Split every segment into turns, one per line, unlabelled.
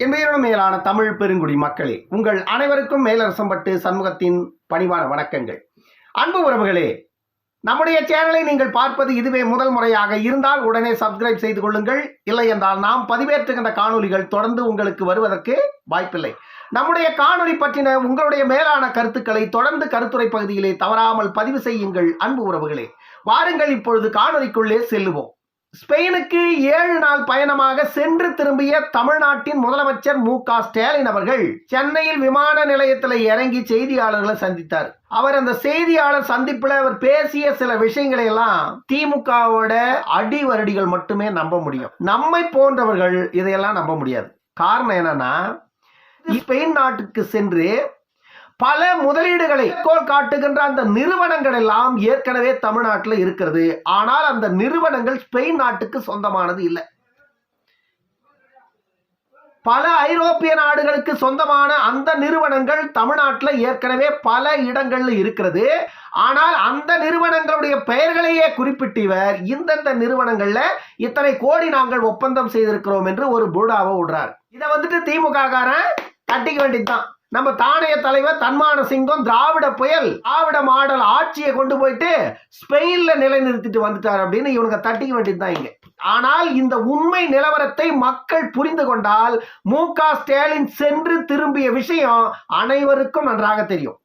என் பெயரிடம் மேலான தமிழ் பெருங்குடி மக்களே உங்கள் அனைவருக்கும் மேலரசம்பட்டு சண்முகத்தின் பணிவான வணக்கங்கள். அன்பு உறவுகளே நம்முடைய சேனலை நீங்கள் பார்ப்பது இதுவே முதல் முறையாக. இருந்தால் உடனே சப்ஸ்கிரைப் செய்து கொள்ளுங்கள். இல்லை என்றால் நாம் பதிவேற்றுகின்ற காணொளிகள் தொடர்ந்து உங்களுக்கு வருவதற்கு வாய்ப்பில்லை. நம்முடைய காணொளி பற்றின உங்களுடைய மேலான கருத்துக்களை தொடர்ந்து கருத்துரை பகுதியிலே தவறாமல் பதிவு செய்யுங்கள். அன்பு உறவுகளே வாருங்கள் இப்பொழுது காணொளிக்குள்ளே செல்லுவோம். ஸ்பெயினுக்கு ஏழு நாள் பயணமாக சென்று திரும்பிய தமிழ்நாட்டின் முதலமைச்சர் மு க ஸ்டாலின் அவர்கள் சென்னையில் விமான நிலையத்தில் இறங்கி செய்தியாளர்களை சந்தித்தார். அவர் அந்த செய்தியாளர் சந்திப்பில் அவர் பேசிய சில விஷயங்களை எல்லாம் திமுகவோட அடிவருடிகள் மட்டுமே நம்ப முடியும். நம்மை போன்றவர்கள் இதையெல்லாம் நம்ப முடியாது. காரணம் என்னன்னா ஸ்பெயின் நாட்டுக்கு சென்று பல முதலீடுகளை கோல் காட்டுகின்ற அந்த நிறுவனங்கள் எல்லாம் ஏற்கனவே தமிழ்நாட்டில் இருக்கிறது. ஆனால் அந்த நிறுவனங்கள் ஸ்பெயின் நாட்டுக்கு சொந்தமானது இல்லை. பல ஐரோப்பிய நாடுகளுக்கு சொந்தமான அந்த நிறுவனங்கள் தமிழ்நாட்டில் ஏற்கனவே பல இடங்கள்ல இருக்கிறது. ஆனால் அந்த நிறுவனங்களுடைய பெயர்களையே குறிப்பிட்டு இவர் இந்தந்த நிறுவனங்கள்ல இத்தனை கோடி நாங்கள் ஒப்பந்தம் செய்திருக்கிறோம் என்று ஒரு புடாவை விடுறார் இதை வந்துட்டு திமுக காரன் கட்டிக்க வேண்டியதுதான். நம்ம தானைய தலைவர் தன்மான சிங்கம் திராவிட புயல் திராவிட மாடல் ஆட்சியை கொண்டு போயிட்டு ஸ்பெயின்ல நிலைநிறுத்திட்டு வந்துட்டார் அப்படின்னு இவனுங்க தட்டிக்க வேண்டியதுதான் இங்க. ஆனால் இந்த உண்மை நிலவரத்தை மக்கள் புரிந்து கொண்டால் மு க ஸ்டாலின் சென்று திரும்பிய விஷயம் அனைவருக்கும் நன்றாக தெரியும்.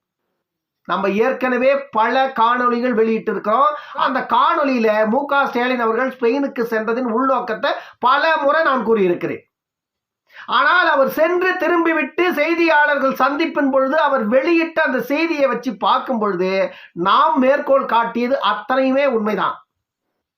நம்ம ஏற்கனவே பல காணொளிகள் வெளியிட்டு இருக்கிறோம் அந்த காணொலியில மு க ஸ்டாலின் அவர்கள் ஸ்பெயினுக்கு சென்றதின் உள்நோக்கத்தை பல முறை நான் கூறியிருக்கிறேன். ஆனால் அவர் சென்று திரும்பிவிட்டு செய்தியாளர்கள் சந்திப்பின் பொழுது அவர் வெளியிட்ட அந்த செய்தியை வச்சு பார்க்கும் பொழுது நாம் மேற்கோள் காட்டியது அத்தனையுமே உண்மைதான்.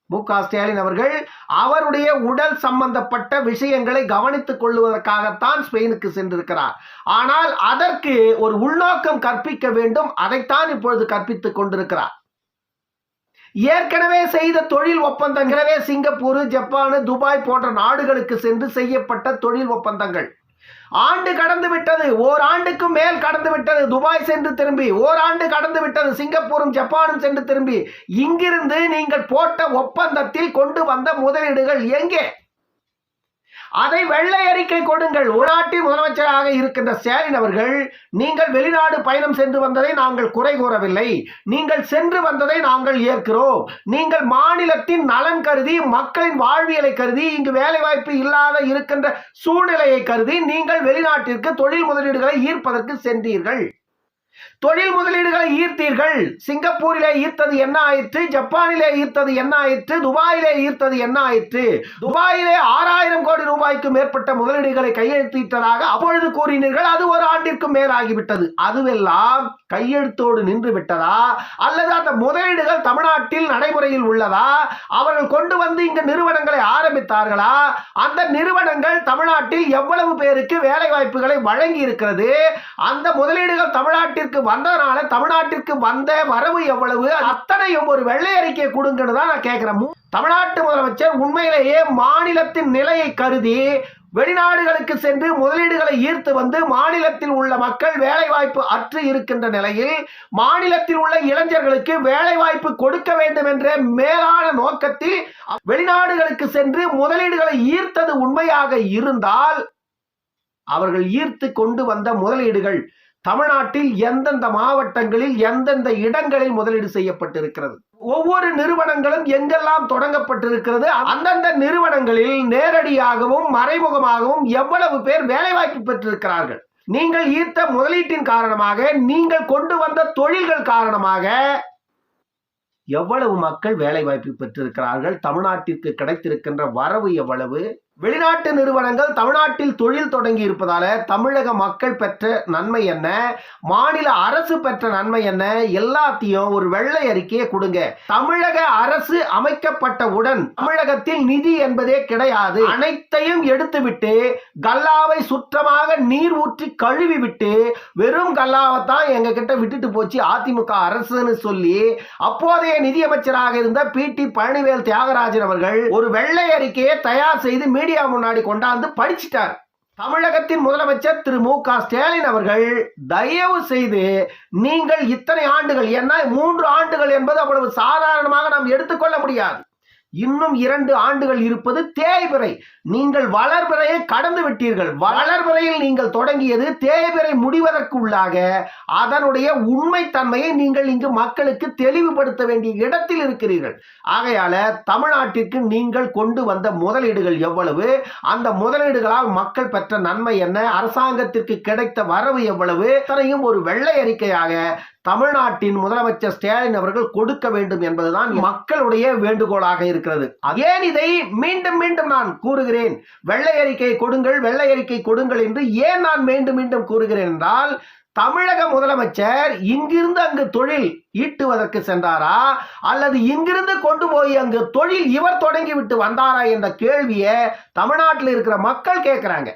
மு க ஸ்டாலின் அவர்கள் அவருடைய உடல் சம்பந்தப்பட்ட விஷயங்களை கவனித்துக் கொள்வதற்காகத்தான் ஸ்பெயினுக்கு சென்றிருக்கிறார். ஆனால் அதற்கு ஒரு உள்நோக்கம் கற்பிக்க வேண்டும் அதைத்தான் இப்பொழுது கற்பித்துக் கொண்டிருக்கிறார். ஏற்கனவே செய்த தொழில் ஒப்பந்தங்களவே சிங்கப்பூர் ஜப்பான் துபாய் போன்ற நாடுகளுக்கு சென்று செய்யப்பட்ட தொழில் ஒப்பந்தங்கள். ஆண்டு கடந்து விட்டது ஓராண்டுக்கு மேல் கடந்து விட்டது துபாய் சென்று திரும்பி ஓராண்டு கடந்து விட்டது சிங்கப்பூரும் ஜப்பானும் சென்று திரும்பி. இங்கிருந்து நீங்கள் போட்ட ஒப்பந்தத்தில் கொண்டு வந்த முதலீடுகள் எங்கே? அதை வெள்ளை அறிக்கை கொடுங்கள். உள்நாட்டின் முதலமைச்சராக இருக்கின்ற ஸ்டாலின் அவர்கள் நீங்கள் வெளிநாடு பயணம் சென்று வந்ததை நாங்கள் குறை கூறவில்லை. நீங்கள் சென்று வந்ததை நாங்கள் ஏற்கிறோம். நீங்கள் மாநிலத்தின் நலன் கருதி மக்களின் வாழ்வியலை கருதி இங்கு வேலைவாய்ப்பு இல்லாத இருக்கின்ற சூழ்நிலையை கருதி நீங்கள் வெளிநாட்டிற்கு தொழில் முதலீடுகளை ஈர்ப்பதற்கு சென்றீர்கள். தொழில் முதலீடுகளை ஈர்த்தீர்கள். சிங்கப்பூரிலே ஈர்த்தது என்ன ஆயிற்று? ஜப்பானிலே ஈர்த்தது என்ன ஆயிற்று? துபாயிலே ஈர்த்தது என்ன ஆயிற்று? துபாயிலே ஆறாயிரம் கோடி ரூபாய்க்கு மேற்பட்ட முதலீடுகளை கையெழுத்திட்டதாக அப்பொழுது கூறினீர்கள். அது ஒரு ஆண்டிற்கும் மேலாகிவிட்டது. அதுவெல்லாம் கையெழுத்தோடு நின்று விட்டதா? அல்லது அந்த முதலீடுகள் தமிழ்நாட்டில் நடைமுறையில் உள்ளதா? அவர்கள் கொண்டு வந்து இங்கு நிறுவனங்களை ஆரம்பித்தார்களா? அந்த நிறுவனங்கள் தமிழ்நாட்டில் எவ்வளவு பேருக்கு வேலை வாய்ப்புகளை வழங்கி இருக்கிறது அந்த முதலீடுகள் தமிழ்நாட்டிற்கு வந்ததனால தமிழ்நாட்டிற்கு வந்த வரவு எவ்வளவு? அத்தனையும் ஒரு வெள்ளை அறிக்கை கொடுங்கன்னு தான் நான் கேட்கிறேன். தமிழ்நாட்டு முதலமைச்சர் உண்மையிலேயே மாநிலத்தின் நிலையை கருதி வெளிநாடுகளுக்கு சென்று முதலீடுகளை ஈர்த்து வந்து மாநிலத்தில் உள்ள மக்கள் வேலைவாய்ப்பு அற்று இருக்கின்ற நிலையில் மாநிலத்தில் உள்ள இளைஞர்களுக்கு வேலைவாய்ப்பு கொடுக்க வேண்டும் என்ற மேலான நோக்கத்தில் வெளிநாடுகளுக்கு சென்று முதலீடுகளை ஈர்த்தது உண்மையாக இருந்தால் அவர்கள் ஈர்த்து கொண்டு வந்த முதலீடுகள் தமிழ்நாட்டில் எந்தெந்த மாவட்டங்களில் எந்தெந்த இடங்களில் முதலீடு செய்யப்பட்டிருக்கிறது? ஒவ்வொரு நிறுவனங்களும் எங்கெல்லாம் தொடங்கப்பட்டிருக்கிறது? அந்தந்த நிறுவனங்களில் நேரடியாகவும் மறைமுகமாகவும் எவ்வளவு பேர் வேலைவாய்ப்பு பெற்றிருக்கிறார்கள்? நீங்கள் ஈர்த்த முதலீட்டின் காரணமாக நீங்கள் கொண்டு வந்த தொழில்கள் காரணமாக எவ்வளவு மக்கள் வேலைவாய்ப்பு பெற்றிருக்கிறார்கள்? தமிழ்நாட்டிற்கு கிடைத்திருக்கின்ற வரவு எவ்வளவு? வெளிநாட்டு நிறுவனங்கள் தமிழ்நாட்டில் தொழில் தொடங்கி இருப்பதால தமிழக மக்கள் பெற்ற நன்மை என்ன? மாநில அரசு பெற்ற நன்மை என்ன? எல்லாத்தையும் ஒரு வெள்ளை அறிக்கையை கொடுங்க. தமிழக அரசு அமைக்கப்பட்டவுடன் தமிழகத்தில் நிதி என்பதே கிடையாது. அனைத்தையும் எடுத்துவிட்டு கல்லாவை சுற்றமாக நீர் ஊற்றி கழுவி விட்டு வெறும் கல்லாவை தான் எங்க கிட்ட விட்டுட்டு போச்சு அதிமுக அரசுன்னு சொல்லி அப்போதைய நிதியமைச்சராக இருந்த பி டி பழனிவேல் தியாகராஜன் அவர்கள் ஒரு வெள்ளை அறிக்கையை தயார் செய்து மீடியா முன்னாடி கொண்டாந்து படிச்சிட்டார். தமிழகத்தின் முதலமைச்சர் திரு மு க ஸ்டாலின் அவர்கள் தயவு செய்து நீங்கள் இத்தனை ஆண்டுகள் என்ன மூன்று ஆண்டுகள் என்பது அவ்வளவு சாதாரணமாக நாம் எடுத்துக்கொள்ள முடியாது. இன்னும் இரண்டு ஆண்டுகள் இருப்பது தேய்பிறை. நீங்கள் வளர்பிறையை கடந்து விட்டீர்கள். வளர்பிறையில் நீங்கள் தொடங்கியது தேய்பிறை முடிவதற்குள்ளாக அதனுடைய உண்மைத்தன்மையை நீங்கள் இங்கு மக்களுக்கு தெளிவுபடுத்த வேண்டிய இடத்தில் இருக்கிறீர்கள். ஆகையால தமிழ்நாட்டிற்கு நீங்கள் கொண்டு வந்த முதலீடுகள் எவ்வளவு? அந்த முதலீடுகளால் மக்கள் பெற்ற நன்மை என்ன? அரசாங்கத்திற்கு கிடைத்த வரவு எவ்வளவு? அத்தனையும் ஒரு வெள்ளை அறிக்கையாக தமிழ்நாட்டின் முதலமைச்சர் ஸ்டாலின் அவர்கள் கொடுக்க வேண்டும் என்பதுதான் மக்களுடைய வேண்டுகோளாக இருக்கிறது. ஏன் இதை மீண்டும் மீண்டும் நான் கூறுகிறேன்? வெள்ளை அறிக்கை கொடுங்கள் வெள்ளை அறிக்கை கொடுங்கள் என்று ஏன் நான் மீண்டும் மீண்டும் கூறுகிறேன் என்றால் தமிழக முதலமைச்சர் இங்கிருந்து அங்கு தொழில் ஈட்டுவதற்கு சென்றாரா? அல்லது இங்கிருந்து கொண்டு போய் அங்கு தொழில் இவர் தொடங்கி விட்டு வந்தாரா என்ற கேள்வியை தமிழ்நாட்டில் இருக்கிற மக்கள் கேட்கிறாங்க.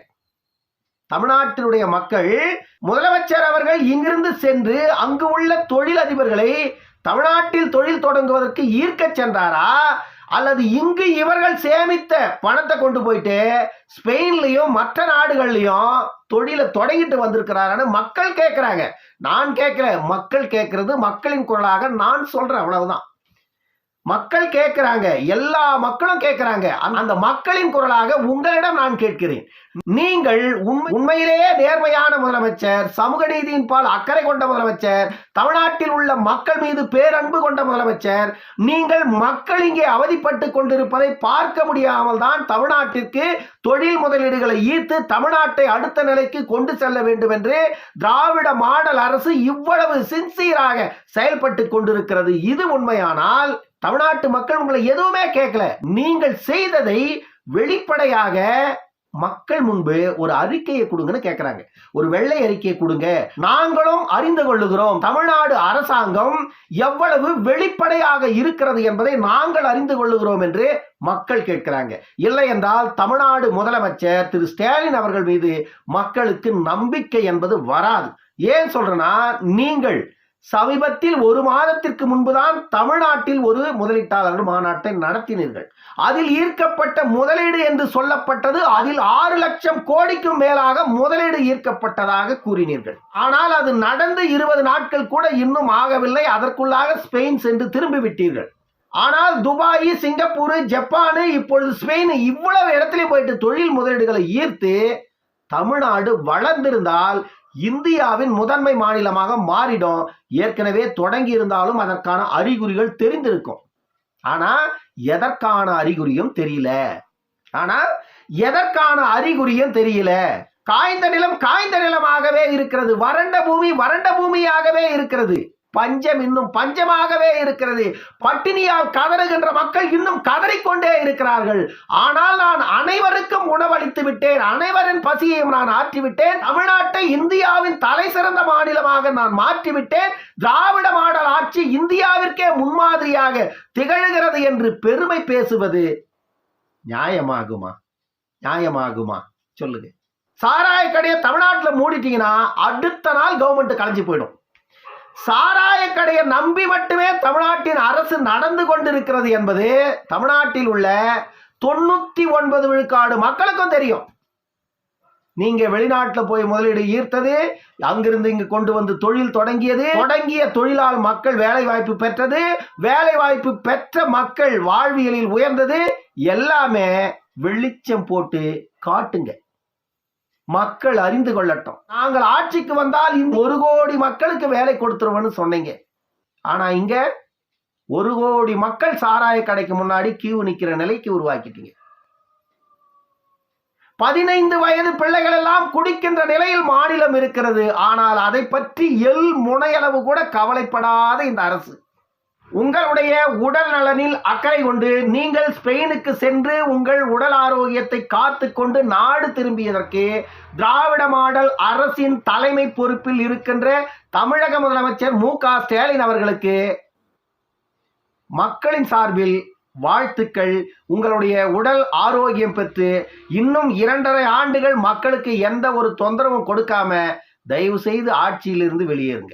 தமிழ்நாட்டினுடைய மக்கள் முதலமைச்சர் அவர்கள் இங்கிருந்து சென்று அங்கு உள்ள தொழிலதிபர்களை தமிழ்நாட்டில் தொழில் தொடங்குவதற்கு ஈர்க்க சென்றாரா? அல்லது இங்கு இவர்கள் சேமித்த பணத்தை கொண்டு போயிட்டு ஸ்பெயின்லையும் மற்ற நாடுகள்லையும் தொழிலை தொடங்கிட்டு வந்திருக்கிறாரான்னு மக்கள் கேட்குறாங்க நான் கேட்கல மக்கள் கேட்கறது மக்களின் குரலாக நான் சொல்றேன். அவ்வளவுதான். மக்கள் கேட்கிறாங்க எல்லா மக்களும் கேட்கிறாங்க. அந்த- மக்களின் குரலாக உங்களிடம் நான் கேட்கிறேன். நீங்கள் உண்மை உண்மையிலேயே நேர்மையான முதலமைச்சர் சமூக நீதியின் பால் அக்கறை கொண்ட முதலமைச்சர் தமிழ்நாட்டில் உள்ள மக்கள் மீது பேரன்பு கொண்ட முதலமைச்சர் நீங்கள் மக்கள் இங்கே அவதிப்பட்டு கொண்டிருப்பதை பார்க்க முடியாமல் தான் தமிழ்நாட்டிற்கு தொழில் முதலீடுகளை ஈர்த்து தமிழ்நாட்டை அடுத்த நிலைக்கு கொண்டு செல்ல வேண்டும் என்று திராவிட மாடல் அரசு இவ்வளவு சின்சியராக செயல்பட்டு கொண்டிருக்கிறது. இது உண்மையானால் தமிழ்நாட்டு மக்கள் உங்களை எதுவுமே கேட்கல நீங்கள் செய்ததை வெளிப்படையாக மக்கள் முன்பு ஒரு அறிக்கையை கொடுங்கன்னு கேட்கறாங்க ஒரு வெள்ளை அறிக்கையை கொடுங்க. நாங்களும் அறிந்து கொள்ளுகிறோம். தமிழ்நாடு அரசாங்கம் எவ்வளவு வெளிப்படையாக இருக்கிறது என்பதை நாங்கள் அறிந்து கொள்ளுகிறோம் என்று மக்கள் கேட்கிறாங்க. இல்லை என்றால் தமிழ்நாடு முதலமைச்சர் திரு. ஸ்டாலின் அவர்கள் மீது மக்களுக்கு நம்பிக்கை என்பது வராது. ஏன் சொல்றேன்னா நீங்கள் சமீபத்தில் ஒரு மாதத்திற்கு முன்புதான் தமிழ்நாட்டில் ஒரு முதலீட்டாளர்கள் மாநாட்டை நடத்தினீர்கள். அதில் ஈர்க்கப்பட்ட முதலீடு என்று சொல்லப்பட்டது அதில் ஆறு லட்சம் கோடிக்கும் மேலாக முதலீடு ஈர்க்கப்பட்டதாக கூறினீர்கள். ஆனால் அது நடந்து இருபது நாட்கள் கூட இன்னும் ஆகவில்லை. அதற்குள்ளாக ஸ்பெயின் சென்று திரும்பி விட்டீர்கள். ஆனால் துபாய் சிங்கப்பூர் ஜப்பானு இப்பொழுது ஸ்பெயின் இவ்வளவு இடத்துல போயிட்டு தொழில் முதலீடுகளை ஈர்த்து தமிழ்நாடு வளர்ந்திருந்தால் இந்தியாவின் முதன்மை மாநிலமாக மாறிடும். ஏற்கனவே தொடங்கி இருந்தாலும் அதற்கான அறிகுறிகள் தெரிந்திருக்கும். ஆனா எதற்கான அறிகுறியும் தெரியல. ஆனா எதற்கான அறிகுறியும் தெரியல. காய்ந்த நிலம் காய்ந்த நிலமாகவே இருக்கிறது. வறண்ட பூமி வறண்ட பூமியாகவே இருக்கிறது. பஞ்சம் இன்னும் பஞ்சமாகவே இருக்கிறது. பட்டினியால் கதறுகின்ற மக்கள் இன்னும் கதறிக்கொண்டே இருக்கிறார்கள். ஆனால் நான் அனைவருக்கும் உணவளித்து விட்டேன். அனைவரின் பசியையும் நான் ஆற்றிவிட்டேன். தமிழ்நாட்டை இந்தியாவின் தலை சிறந்த மாநிலமாக நான் மாற்றிவிட்டேன். திராவிட மாடல் ஆட்சி இந்தியாவிற்கே முன்மாதிரியாக திகழ்கிறது என்று பெருமை பேசுவது நியாயமாகுமா? நியாயமாகுமா? சொல்லுங்க. சாராய கடையை தமிழ்நாட்டில் மூடிட்டீங்கன்னா அடுத்த நாள் கவர்மெண்ட் கலைஞ்சு போயிடும். சாராய கடையை நம்பி மட்டுமே தமிழ்நாட்டின் அரசு நடந்து கொண்டிருக்கிறது என்பது தமிழ்நாட்டில் உள்ள தொண்ணூத்தி ஒன்பது விழுக்காடு மக்களுக்கும் தெரியும். நீங்க வெளிநாட்டுல போய் முதலீடு ஈர்த்தது அங்கிருந்து இங்கு கொண்டு வந்து தொழில் தொடங்கியது தொடங்கிய தொழிலால் மக்கள் வேலை வாய்ப்பு பெற்றது வேலை வாய்ப்பு பெற்ற மக்கள் வாழ்வியலில் உயர்ந்தது எல்லாமே வெளிச்சம் போட்டு காட்டுங்க. மக்கள் அறிந்து கொள்ளட்டும். நாங்கள் ஆட்சிக்கு வந்தால் இந்த ஒரு கோடி மக்களுக்கு வேலை கொடுத்துருவோம்னு சொன்னீங்க. ஆனா இங்க ஒரு கோடி மக்கள் சாராய கடைக்கு முன்னாடி கியூ நிக்கிற நிலைக்கு உருவாக்கிட்டீங்க. பதினைந்து வயது பிள்ளைகள் எல்லாம் குடிக்கின்ற நிலையில் மாநிலம் இருக்கிறது. ஆனால் அதை பற்றி எல் முனையளவு கூட கவலைப்படாத இந்த அரசு. உங்களுடைய உடல் நலனில் அக்கறை கொண்டு நீங்கள் ஸ்பெயினுக்கு சென்று உங்கள் உடல் ஆரோக்கியத்தை காத்து கொண்டு நாடு திரும்பியதற்கு திராவிட மாடல் அரசின் தலைமை பொறுப்பில் இருக்கின்ற தமிழக முதலமைச்சர் மு க ஸ்டாலின் அவர்களுக்கு மக்களின் சார்பில் வாழ்த்துக்கள். உங்களுடைய உடல் ஆரோக்கியம் பெற்று இன்னும் இரண்டரை ஆண்டுகள் மக்களுக்கு எந்த ஒரு தொந்தரவும் கொடுக்காம தயவு செய்து ஆட்சியிலிருந்து வெளியேறுங்க.